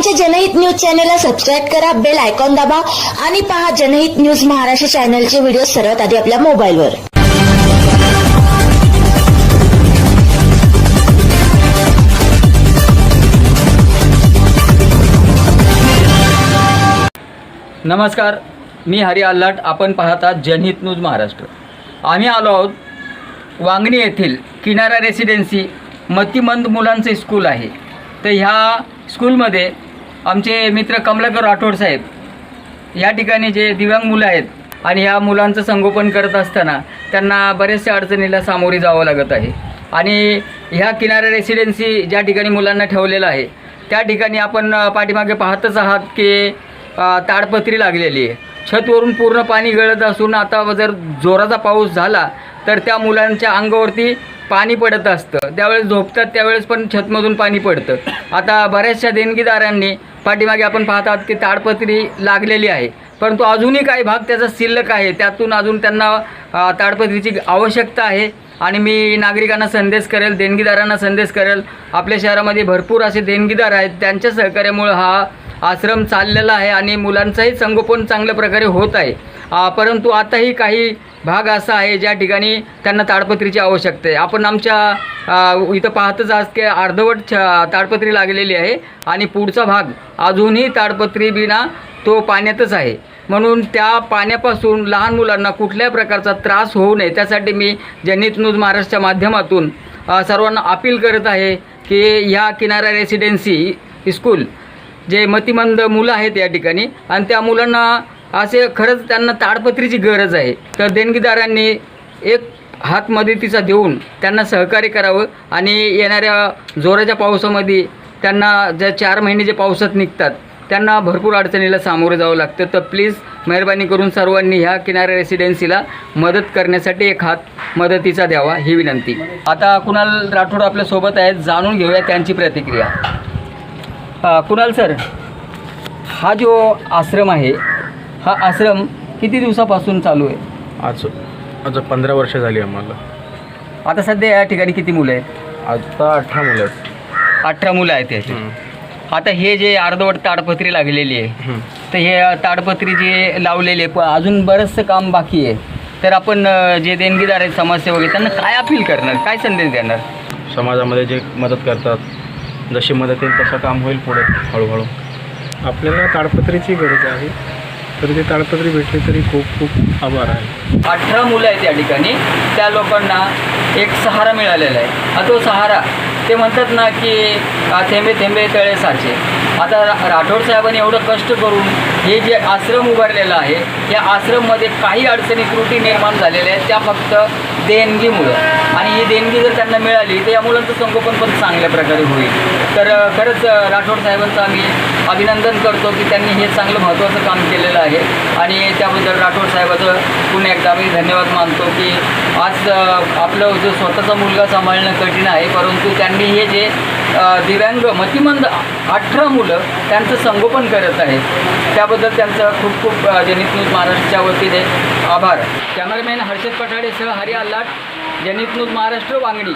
आमच्या जनहित न्यूज चॅनलला सबस्क्राईब करा बेल आयकॉन दाबा आणि पहा जनहित न्यूज महाराष्ट्र चॅनलचे व्हिडिओ सर्वात आधी आपल्या मोबाईलवर. नमस्कार मी हरी आल्लाट आपण पाहतात जनहित न्यूज महाराष्ट्र. आम्ही आलो आहोत वांगणी येथील किनारा रेसिडेन्सी मतिमंद मुलांचे स्कूल आहे. तर ह्या स्कूलमध्ये आमचे मित्र कमलाकर राठोड साहेब या ठिकाणी जे दिव्यांग मुलं आहेत आणि ह्या मुलांचं संगोपन करत असताना त्यांना बऱ्याचशा अडचणीला सामोरे जावं लागत आहे. आणि ह्या किनाऱ्या रेसिडेन्सी ज्या ठिकाणी मुलांना ठेवलेलं आहे त्या ठिकाणी आपण पाठीमागे पाहतच आहात की ताडपत्री लागलेली आहे. छतवरून पूर्ण पाणी गळत असून आता जर जोराचा पाऊस झाला तर त्या मुलांच्या अंगावरती पाणी पडत असतं. त्यावेळेस झोपतात त्यावेळेस पण छतमधून पाणी पडतं. आता बऱ्याचशा देणगीदारांनी पाठीमागे आपण पाहतात की ताडपत्री लागलेली आहे. परंतु अजूनही काही भाग त्याचा शिल्लक आहे. त्यातून अजून त्यांना ताडपत्रीची आवश्यकता आहे. आणि मी नागरिकांना संदेश करेल देणगीदारांना संदेश करेल. आपल्या शहरामध्ये भरपूर असे देणगीदार आहेत. त्यांच्या सहकार्यामुळं हा आश्रम चाललेला आहे आणि मुलांचंही संगोपन चांगल्या प्रकारे होत आहे. परंतु आताही काही भाग असा आहे ज्या ठिकाणी त्यांना ताडपत्रीची आवश्यकता आहे. आपण आमच्या इथं पाहतच आहात की अर्धवट छ- ताडपत्री लागलेली आहे आणि पुढचा भाग अजूनही ताडपत्री बिना तो पाण्यातच आहे. म्हणून त्या पाण्यापासून लहान मुलांना कुठल्याही प्रकारचा त्रास होऊ नये. त्यासाठी मी जनित न्यूज महाराष्ट्रच्या माध्यमातून सर्वांना अपील करत आहे की ह्या किनारा रेसिडेन्सी स्कूल जे मतिमंद मुलं आहेत या ठिकाणी. आणि त्या मुलांना असे खरंच त्यांना ताडपत्रीची गरज आहे. तर देणगीदारांनी एक हात मदतीचा देऊन त्यांना सहकार्य करावं. आणि येणाऱ्या जोराच्या पावसामध्ये त्यांना ज्या चार महिने जे पावसात निघतात त्यांना भरपूर अडचणीला सामोरं जावं लागतं. तर प्लीज मेहरबानी करून सर्वांनी ह्या किनाऱ्या रेसिडेन्सीला मदत करण्यासाठी एक हात मदतीचा द्यावा ही विनंती. आता कुणाल राठोड आपल्यासोबत आहेत. जाणून घेऊया त्यांची प्रतिक्रिया. कुणाल सर हा जो आश्रम आहे हा आश्रम किती दिवसापासून चालू आहे? आज आता पंधरा वर्ष झाली आम्हाला. आता सध्या या ठिकाणी किती मुलं आहेत? आता अठरा मुलं आहेत. अठरा मुलं आहेत याची. आता हे जे अर्धवट ताडपत्री लागलेली आहे. तर हे ताडपत्री जे लावलेले आहे, पण अजून बरंचसं काम बाकी आहे. तर आपण अ, जे देणगीदार आहेत समाजसेवक आहेत त्यांना काय अपील करणार? काय संदेश देणार? समाजामध्ये जे मदत करतात जशी मदत येईल तसं काम होईल पुढे हळूहळू. आपल्याला ताडपत्रीची गरज आहे. तर ती ताडपत्री भेटली तरी खूप खूप आभार आहे. अठरा मुलं आहेत या ठिकाणी. त्या लोकांना एक सहारा मिळालेला आहे. आणि तो सहारा ते म्हणतात ना की थेंबे थेंबे तळे साचे. आता रा- राठोड साहेबांनी एवढं कष्ट करून हे जे आश्रम उभारलेलं आहे या आश्रममध्ये काही अडचणी त्रुटी निर्माण झालेल्या आहेत. त्या फक्त देणगीमुळं. ही देणगी जर त्यांना मिळाली तर या मुलांचं संगोपन पण चांगल्या प्रकारे होईल. तर खरंच राठोड साहेबांचं आम्ही अभिनंदन करतो की त्यांनी हे चांगलं महत्त्वाचं काम केलेलं आहे. आणि त्याबद्दल राठोड साहेबाचं पुन्हा एकदा आम्ही धन्यवाद मानतो की आज आपलं जो स्वतःचा मुलगा सांभाळणं कठीण आहे परंतु त्यांनी हे जे दिव्यांग मतिमंद अठरा मुलं त्यांचं संगोपन करत आहेत त्याबद्दल त्यांचं खूप खूप जनित न्यूज महाराष्ट्राच्या वतीने आभार. कॅमेरामॅन हर्षद पठाडेसह हरी आल्लाट जनितनूत महाराष्ट्र वांगणी